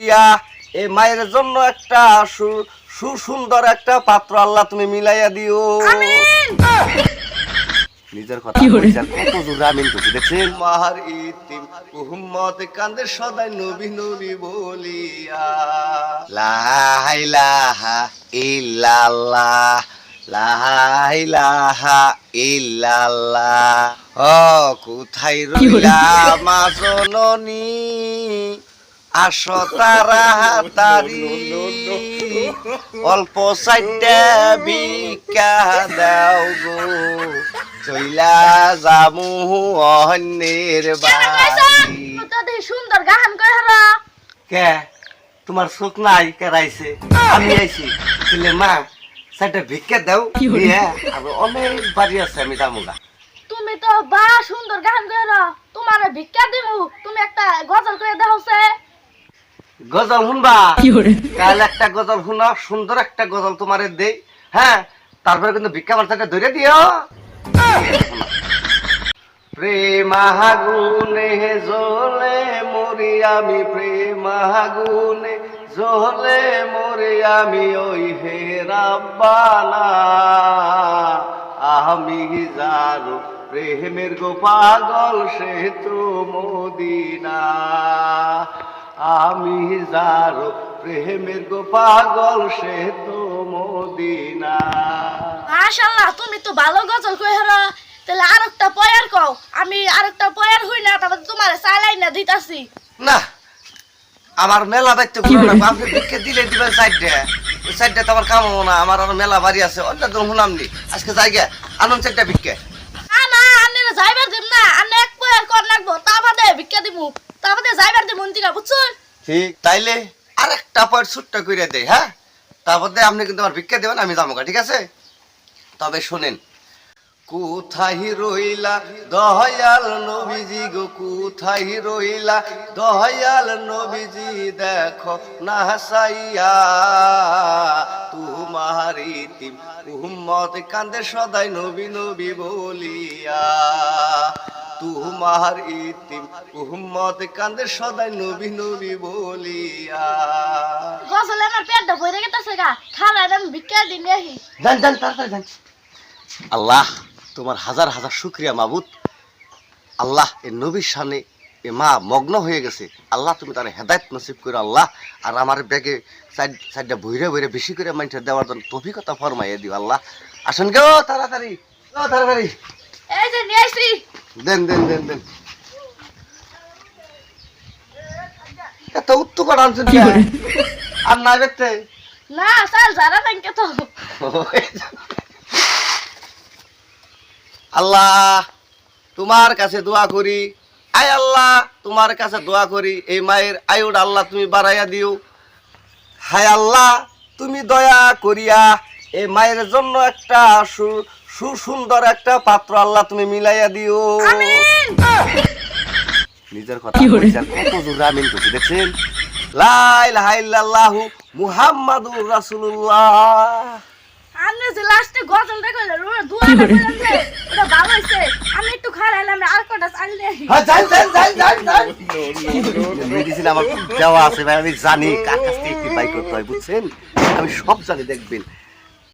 ইয়া এই মায়ের জন্য একটা সু- সুসুন্দর একটা পাত্র আল্লাহ তুমি মিলাইয়া দিও। নিজের কথা কত জোরে আমিন করছি দেখছেন? মাহার ইতিম উম্মত কান্দে সদাই নবী নবী বলিয়া। লা ইলাহা ইল্লাল্লাহ লা ইলাহা ইল্লাল্লাহ। ও কোথায় রইলা মা জননী? আসো তারা তারি অল্প সাইটে ভিক্ষা দাও গো। চইলা জামু অন্যের বাড়ি। সুন্দর গাহান করে হারা কে? তোমার চোখ নাই? কেরাইছে আমি আইছি ছিলে মা সাইটে ভিক্ষা দাও। দিয়ে আমি অনেক বাড়ি আছে আমি যাব গা। তুমি তো বা সুন্দর গাহান করে হারা তোমার ভিক্ষা দিমু। তুমি একটা গজল করে দেখাওছে গজল শুনবা? কাল একটা গজল শুনো সুন্দর একটা গজল তোমারে দেই। হ্যাঁ তারপরে কিন্তু ভিক্ষা মার্চাটা ধরে দিও। প্রেমাগুনে জ্বলে মরি আমি প্রেমাগুনে জ্বলে মরি আমি ওই হে রাব্বানা। আমি যারো প্রেমের গো পাগল সে তো মদিনা। আমি যারো প্রেমের গো পাগল সে তো মদিনা। মাশাআল্লাহ তুমি তো ভালো গজল করে হারা তাহলে আরেকটা পয়ার কও। আমি আরেকটা পয়ার হই না তারপর তোমার চালাই না দিতাছি। না আমার মেলা বাইতে ঘুরো না আপনি ভিক্ষে দিলে দিবেন সাইডে। ওই সাইডে তো আমার কাম হব না আমার আর মেলা বাড়ি আছে। অন্য দিন শুনাম নি আজকে যাই গে আনন্দ চারটা ভিক্ষে। না না আন্নের যাইবার দিম না আন্নে এক পয়ার কর লাগবো তা বাদে ভিক্ষা দিমু তা বাদে যাইবার দিমু দিনা বুঝছুন ঠিক তাইলে আরেকটা পয়েন্ট ছুট্ট করে দেয় হ্যাঁ? তারপর দিয়ে আপনি কিন্তু আমার ভিক্ষা দেবেন, আমি যাব ঠিক আছে? তবে শোনেন, কোথায় রইলা দহয়াল নবীজি গো, কোথায় রইলা দহয়াল নবীজি দেখো না সাইয়া তোমার ইতিম উম্মত কান্দে সদাই নবী নবী বলিয়া। তোমার ইতিম উম্মত কান্দে সদাই নবী নবী বলিয়া। গজলে আমার পেটটা ভরে গেতেছে গা খালা আমি ভিক্ষা দিন আহি যান যান তাড়াতাড়ি যান আল্লাহ তোমার হাজার হাজার শুক্রিয়া মাবুদ। আল্লাহ এ নবীর সামনে এ মা মগ্ন হয়ে গেছে। আল্লাহ তুমি তার হেদায়ত নসিব করে আল্লাহ। আর আমার ব্যাগে সাইড সাইডটা ভৈরে ভৈরে বেশি করে মাইন্টার দেওয়ার জন্য তফিকতা ফরমাইয়ে দিও আল্লাহ। আসেন গো তাড়াতাড়ি। ও তাড়াতাড়ি। এই যে নিয়ে আসছি দেন দেন দেন দেন এত আনছেন কে? আর না না চাল যারা ব্যাংকে তো আল্লাহ তোমার কাছে দোয়া করি। আয় আল্লাহ তোমার কাছে দোয়া করি। এই মায়ের আয়ুর আল্লাহ তুমি বাড়াইয়া দিও। হায় আল্লাহ তুমি দয়া করিয়া এই মায়ের জন্য একটা সুসুন্দর একটা পাত্র আল্লাহ তুমি মিলাইয়া দিও। নিজের কথা কত জোরে আমিন করছি দেখছেন? লাই মুহাম্মাদুর রাসূলুল্লাহ। যে লাস্টে গজলটা কইলে রুমে দুয়াটা কইলাম যে ওটা ভালো হইছে। আমি একটু আর কটা হ্যাঁ। আমার দেওয়া আছে ভাই আমি জানি কার কাছ থেকে কি বাই করতে হয় বুঝছেন? আমি সব জানি দেখবেন।